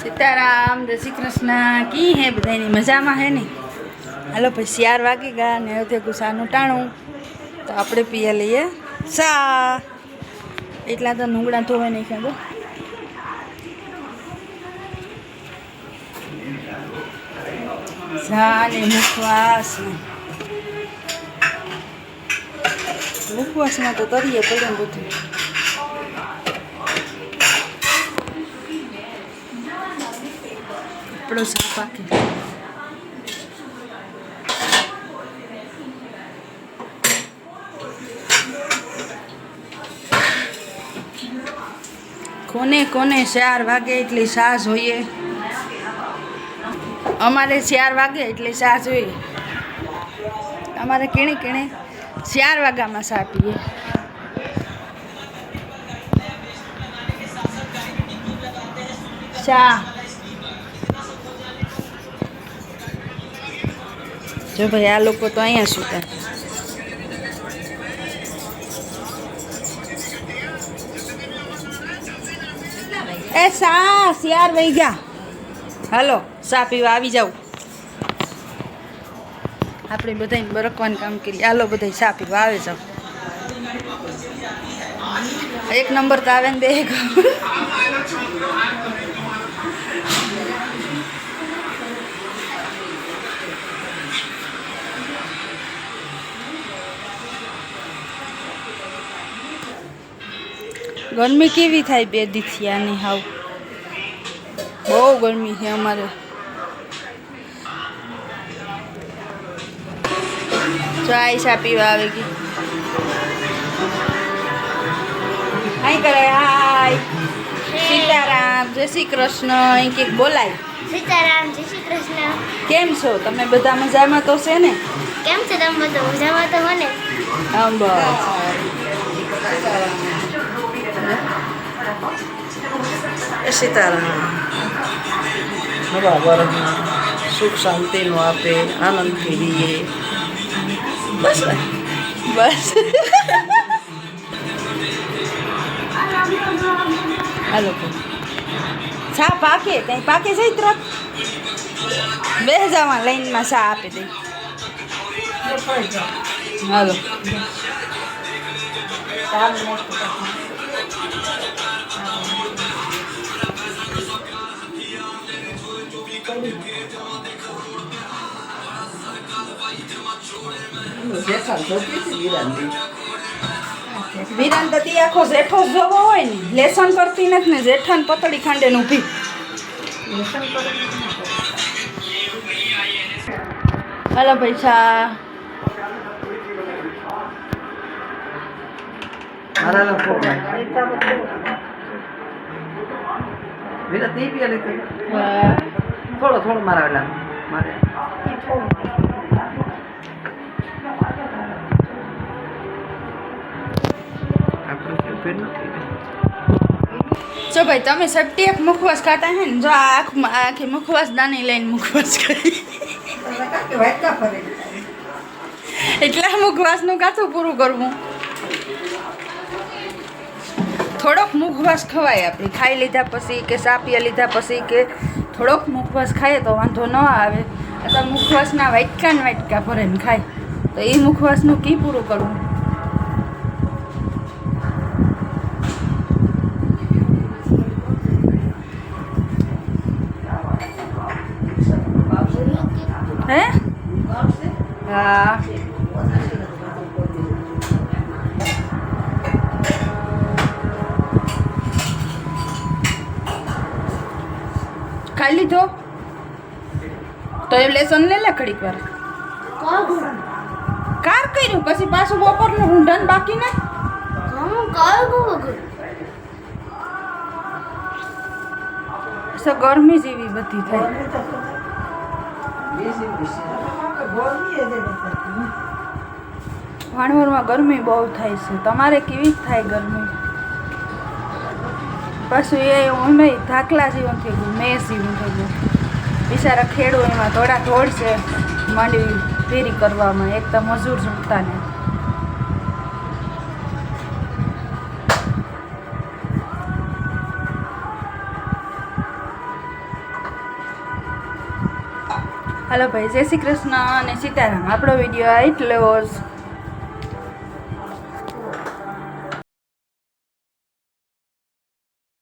સીતારામ, જય શ્રી કૃષ્ણ. કી હે બધાની મજામાં હે ને? હાલો, પછી શિયાર વાગી ગયા ને હવે ગુસ્સાનું ટાણું. તો આપણે પીએ લઈએ સા એટલા તો નુંગડા ધોવાય નહીં ખાધો સાને મુખવાસ. મુખવાસમાં તો તરીએ પડે બધું. આપણો સા પાકે કોને કોને ચાર વાગે એટલી ચા જોઈએ અમારે ચાર વાગે એટલી ચા જોઈએ અમારે કેણે કેણે ચાર વાગ્યામાં સાપીએ ચા. જો ભાઈ, આ લોકો તો અહીંયા સુતા. એ સા શિયાર વહી ગયા હાલો, સા પીવા આવી જાવ આપણે બધાને બરકવાનું કામ કરીએ. હાલો બધા સા પીવા આવે જાવ એક નંબર તો આવે ને બે ગરમી કેવી થાય બે દીથિયાની હાવ? બહુ ગરમી છે અમારે. ચાય ચા પીવા આવે ગઈ હાય કરે હાય. સીતારામ જય શ્રી કૃષ્ણ. અહીં કંઈક બોલાય. સીતારામ જય શ્રી કૃષ્ણ. કેમ છો? તમે બધા મજામાં તો છે ને? કેમ છે તમે બધું? મજામાં તો મને બસ. સીતારામ નવા વર્ષમાં સુખ શાંતિનું આપે આનંદથી રહીએ બસ ભાઈ બસ હાલો ચા પાકે ત્યાં પાકે છે તરત બે જવા લાઈનમાં ચા આપી દઈ હાલો વિરાન તતી આખો જેઠો જોવો હોય ને લેસન કરતી નથી ને જેઠાન પતળી ખાંડે ઊભી. હાલો પૈસા. મારા લોકો વિરા તે. બી લીધું થોડો થોડો મારા મારે. જો ભાઈ તમે સટ્ટી એક મુખવાસ ખાતા હે ને જો આ આખું આખી મુખવાસ દાની લઈને મુખવાસ કરી એટલા મુખવાસનું કાથું પૂરું કરવું? થોડોક મુખવાસ ખવાય આપણે. ખાઈ લીધા પછી કે સાપીએ લીધા પછી કે થોડોક મુખવાસ ખાઈએ તો વાંધો ન આવે. અથવા મુખવાસના વાટકા ને વાટકા ભરેને ખાય. તો એ મુખવાસનું કી પૂરું કરવું? હે? હા. ખાઈ લીધો? તો એ લેસન લે લે ઘડીક વાર કાર કર્યું? પછી પાછું બપોરનું ઊંધણ બાકી ને? ગરમી જેવી બધી થાય. ભાણવરમાં ગરમી બહુ થાય છે. તમારે કેવી થાય ગરમી? પાછું એ અમે ધાકલા જીવન થઈ ગયું મેં જેવું થઈ ગયું. બિચારા ખેડૂ એમાં થોડા ધોળ છે માંડવી ફેરી કરવામાં, એક તો મજૂર છૂટતા ને. હાલો ભાઈ, જય શ્રી કૃષ્ણ અને સીતારામ. આપણો વીડિયો એટલો જ.